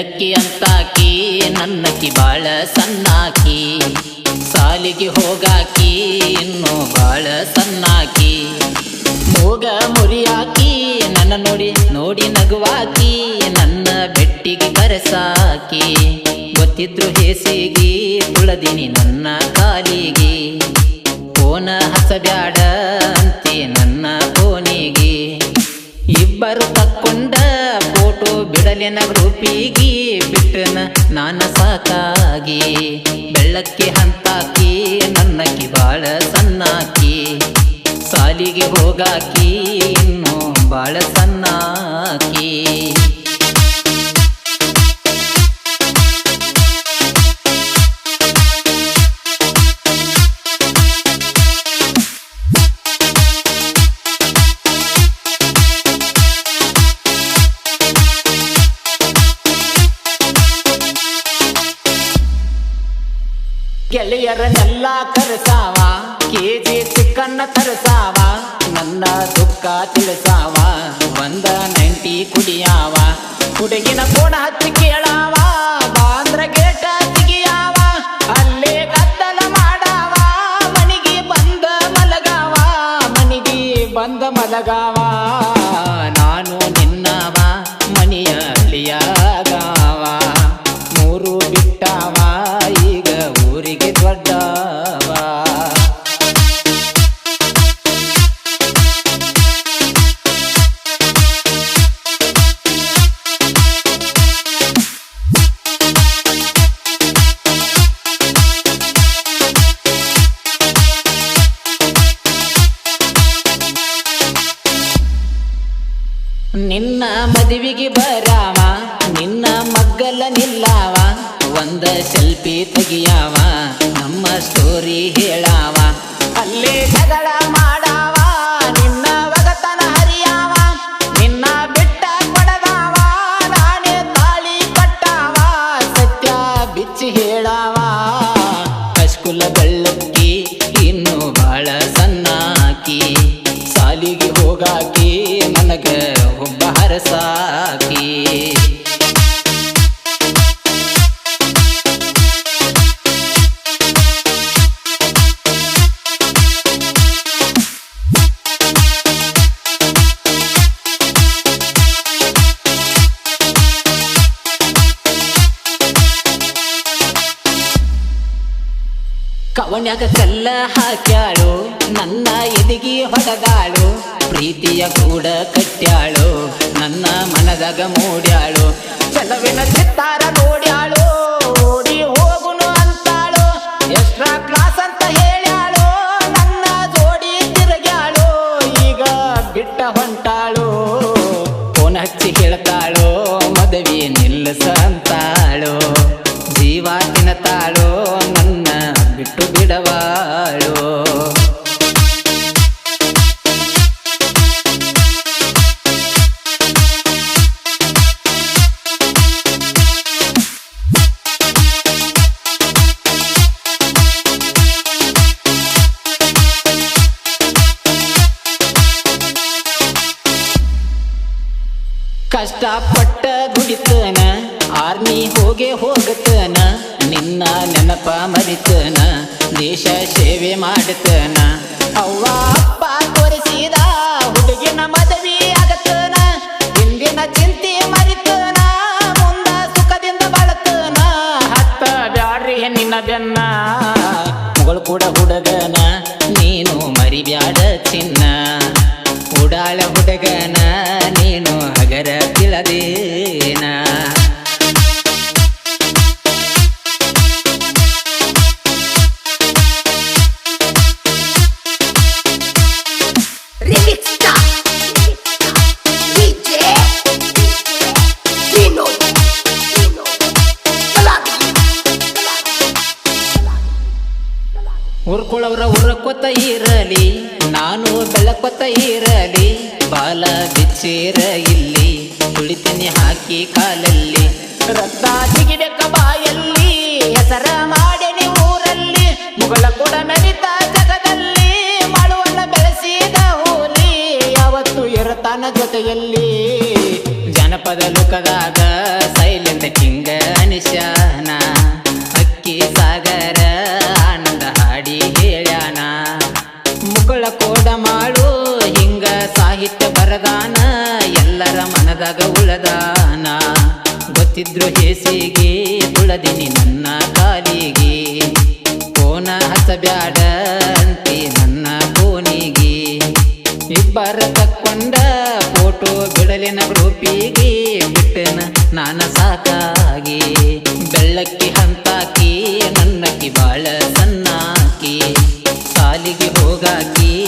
ಅಂತಾಕಿ ನನ್ನಕಿ ಬಾಳ ಸಣ್ಣಾಕಿ, ಸಾಲಿಗೆ ಹೋಗಾಕಿ, ಇನ್ನು ಬಾಳ ಸಣ್ಣಾಕಿ. ಮೂಗ ಮುರಿಯಾಕಿ, ನನ್ನ ನೋಡಿ ನೋಡಿ ನಗುವಾಕಿ, ನನ್ನ ಬೆಟ್ಟಿಗೆ ಕರೆಸಾಕಿ. ಗೊತ್ತಿದ್ರು ಹೇಸಿಗಿ, ತುಳದಿನಿ ನನ್ನ ಕಾಲಿಗೆ. ಕೋನ ಹಸಬ್ಯಾಡ ಅಂತಿ ನನ್ನ ಫೋನಿಗೆ ಇಬ್ಬರು ತಕ್ಕೊಂಡ ಫೋಟೋ ಬಿಡಲಿನ ಗ್ರೂಪಿಗೆ ಬಿಟ್ಟನ ನಾನು ಸಾಕಾಗಿ. ಬೆಳ್ಳಕ್ಕೆ ಹಂತಾಕಿ, ನನ್ನಕ್ಕೆ ಬಾಳ ಸಣ್ಣಾಕಿ. ಸಾಲಿಗೆ ಹೋಗಾಕಿ, ಇನ್ನು ಬಾಳ ಗೆಳೆಯರನ್ನೆಲ್ಲ ಕರೆಸಾವ, ಕೆಜಿ ಚಿಕ್ಕನ್ನ ತರಸಾವ ನನ್ನ ದುಃಖ ತಿಳಿಸಾವ ಒಂದ ನೈಂಟಿ ಕುಡಿಯಾವ, ಹುಡುಗಿನ ಕೋಣ ಹಚ್ಚಿ ಕೇಳಾವ. ನಿನ್ನ ಮದುವಿಗೆ ಬರಾವ, ನಿನ್ನ ಮಗ್ಗಲ ನಿಲ್ಲಾವ, ಒಂದ ಸೆಲ್ಫಿ ತೆಗಿಯಾವ, ನಮ್ಮ ಸ್ಟೋರಿ ಹೇಳಾವ. ಅಲ್ಲೇ ಜಗಳ ಮಾಡಾವ satisfied ಕವನ್ಯಾಗ ಕಲ್ಲ ಹಾಕ್ಯಾಳು, ನನ್ನ ಎದಿಗಿ ಹೊಡೆದಾಳು ಪ್ರೀತಿಯ ಕೂಡ ಕಟ್ಟ್ಯಾಳು, ನನ್ನ ಮನದಾಗ ಮೂಡ್ಯಾಳು. ಚಲವಿನ ಚಿತ್ತಾರ ನೋಡ್ಯಾಳು ಓಡಿ ಕಷ್ಟಪಟ್ಟ ದುಡಿತನ, ಆರ್ಮಿ ಹೋಗೆ ಹೋಗತನ, ನಿನ್ನ ನೆನಪ ಮರಿತನ, ದೇಶ ಸೇವೆ ಮಾಡತನ. ಅವ್ವ, ಅಪ್ಪ ತೋರಿಸಿದ ಹುಡುಗಿನ ಮದುವೆ ಆಗತನ, ಹಿಂದಿನ ಚಿಂತೆ ಮರಿತನ, ಮುಂದ ಸುಖದಿಂದ ಬಾಳತನ. ಹತ್ತ ಬ್ಯಾಡ್ರಿ ನಿನ್ನ ಬೆನ್ನ, ಮಗಳು ಕೂಡ ಹುಡುಗನ ಸೇನ ಉರ್ಕೊಳ್ಳವ್ರ ಉರ್ಕೊತ ಇರಲಿ, ನಾನು ಬೆಳಕೊತ ಇರಲಿ, ಬಾಲ ಬಿಚ್ಚಿರ ಇಲ್ಲಿ, ತುಳಿತೀನಿ ಹಾಕಿ ಕಾಲಲ್ಲಿ. ರಕ್ತ ಜಿಗಿಬೇಕ ಬಾಯಲ್ಲಿ, ಹೆಸರ ಮಾಡೇನಿ ಊರಲ್ಲಿ, ಮುಗಳ ಕೂಡ ಮೆರಿತ ಜಗದಲ್ಲಿ ಮಾಡುವನ್ನ ಬೆಳೆಸಿದ ಹೋಲಿ, ಯಾವತ್ತು ಇರತಾನ ಜೊತೆಯಲ್ಲಿ. ಜನಪದ ಲೋಕದಾಗ ಮನದಾಗ ಉಳದಾನ. ಗೊತ್ತಿದ್ರು ಹೇಸಿಗೆ, ಉಳದಿನಿ ನನ್ನ ಕಾಲಿಗೆ. ಕೋನ ಹಸಬ್ಯಾಡ ಅಂತಿ ನನ್ನ ಕೋನಿಗೆ. ಇಬ್ಬರ ತಕ್ಕೊಂಡ ಫೋಟೋ ಬಿಡಲಿನ ಗ್ರೂಪಿಗೆ ಬಿಟ್ಟನ ನಾನು ಸಾಕಾಗಿ. ಬೆಳ್ಳಕ್ಕಿ ಹಂತಾಕಿ, ನನ್ನಕ್ಕಿ ಬಾಳ ಸನ್ನಾಕಿ ಕಾಲಿಗೆ ಹೋಗಾಕಿ